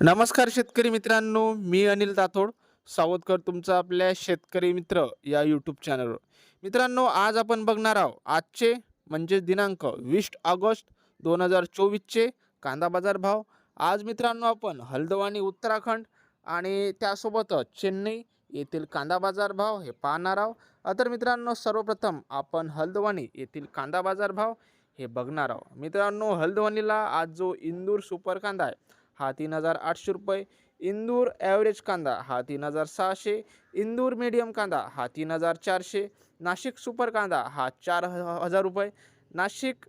नमस्कार शेतकरी मित्रांनो मी अनिल ताथोड सावधकर तुमचा आपल्या शेतकरी मित्र या यूट्यूब चॅनलवर मित्रांनो आज आपण बघणार आहोत आजचे म्हणजे दिनांक वीस ऑगस्ट दोन हजार चोवीसचे कांदा बाजार भाव. आज मित्रांनो आपण हल्दवानी उत्तराखंड आणि त्यासोबतच चेन्नई येथील कांदा बाजार भाव हे पाहणार आहोत. तर मित्रांनो सर्वप्रथम आपण हल्दवानी येथील कांदा बाजार भाव हे बघणार आहोत. मित्रांनो हल्दवानीला आज जो इंदूर सुपर कांदा आहे हा तीन हजार आठशे रुपये. इंदूर ॲव्हरेज कांदा हा तीन हजार सहाशे. इंदूर मीडियम कांदा हा तीन हजार चारशे. नाशिक सुपर कांदा हा चार ह- हजार रुपये. नाशिक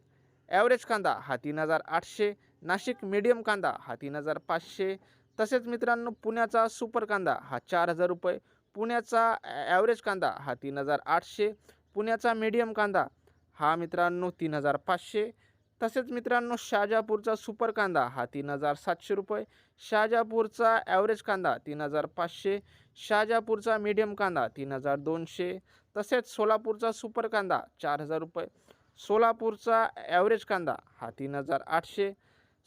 ॲव्हरेज कांदा हा तीन हजार आठशे. नाशिक मीडियम कांदा हा तीन हजार पाचशे. तसेच मित्रांनो पुण्याचा सुपर कांदा हा चार हजार रुपये. पुण्याचा ॲव्हरेज कांदा हा तीन हजार आठशे. पुण्याचा मीडियम कांदा हा मित्रांनो तीन हजार पाचशे. तसेच मित्रांनो शहाजापूरचा सुपर कांदा हा तीन हजार सातशे रुपये शाजापूरचा ॲव्हरेज कांदा तीन हजार पाचशे शाजापूरचा मीडियम कांदा तीन हजार दोनशे तसेच सोलापूरचा सुपर कांदा चार हजार रुपये सोलापूरचा ॲव्हरेज कांदा हा तीन हजार आठशे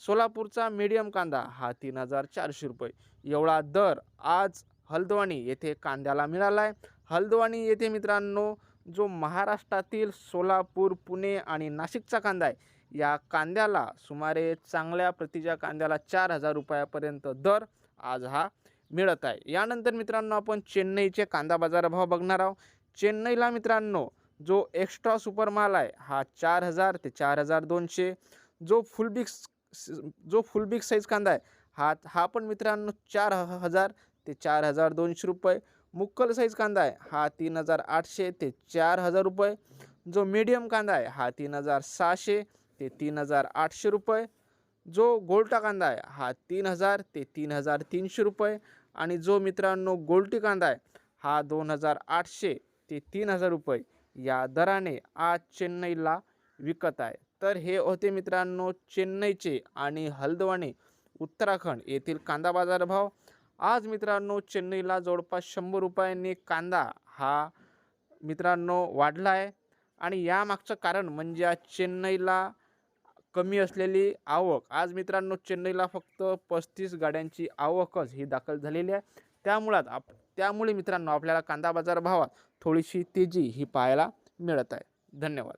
सोलापूरचा मीडियम कांदा हा तीन हजार चारशे रुपये. एवढा दर आज हल्द्वानी येथे कांद्याला मिळाला आहे हल्द्वानी येथे मित्रांनो जो महाराष्ट्रातील सोलापूर पुणे आणि नाशिकचा कांदा आहे या कांद्याला सुमारे चांगल्या प्रतीच्या कांद्याला चार हजार रुपयापर्यंत दर आज हा मिळत आहे. यानंतर मित्रांनो आपण चेन्नईचे कांदा बाजारभाव बघणार आहोत. चेन्नईला मित्रांनो जो एक्स्ट्रा सुपर माल आहे हा चार हजार ते चार हजार दोनशे. जो फुलबिक्स जो फुलबिग साईज कांदा आहे हा हा पण मित्रांनो चार ह- हजार ते चार हजार दोनशे रुपये. मुक्कल साईज कांदा आहे. हा तीन हजार आठशे ते चार हजार रुपये. जो मीडियम कांदा आहे हा तीन हजार सहाशे ते तीन हजार आठशे रुपये. जो गोलटा कांदा आहे हा तीन हजार ते तीन हजार तीनशे रुपये. आणि जो मित्रांनो गोलटी कांदा आहे हा दोन हजार आठशे ते तीन हजार रुपये. या दराने आज चेन्नईला विकत आहे. तर हे होते मित्रांनो चेन्नईचे आणि हल्द्वानी उत्तराखंड येथील कांदा बाजारभाव. आज मित्रांनो चेन्नईला जवळपास शंभर रुपयांनी कांदा हा मित्रांनो वाढला आहे. आणि यामागचं कारण म्हणजे आज चेन्नईला कमी असलेली आवक. आज मित्रांनो चेन्नईला फक्त पस्तीस गाड्यांची आवकच ही दाखल झालेली आहे. त्यामुळं आप त्यामुळे मित्रांनो आपल्याला कांदा बाजार भावात थोडीशी तेजी ही पाहायला मिळत आहे. धन्यवाद.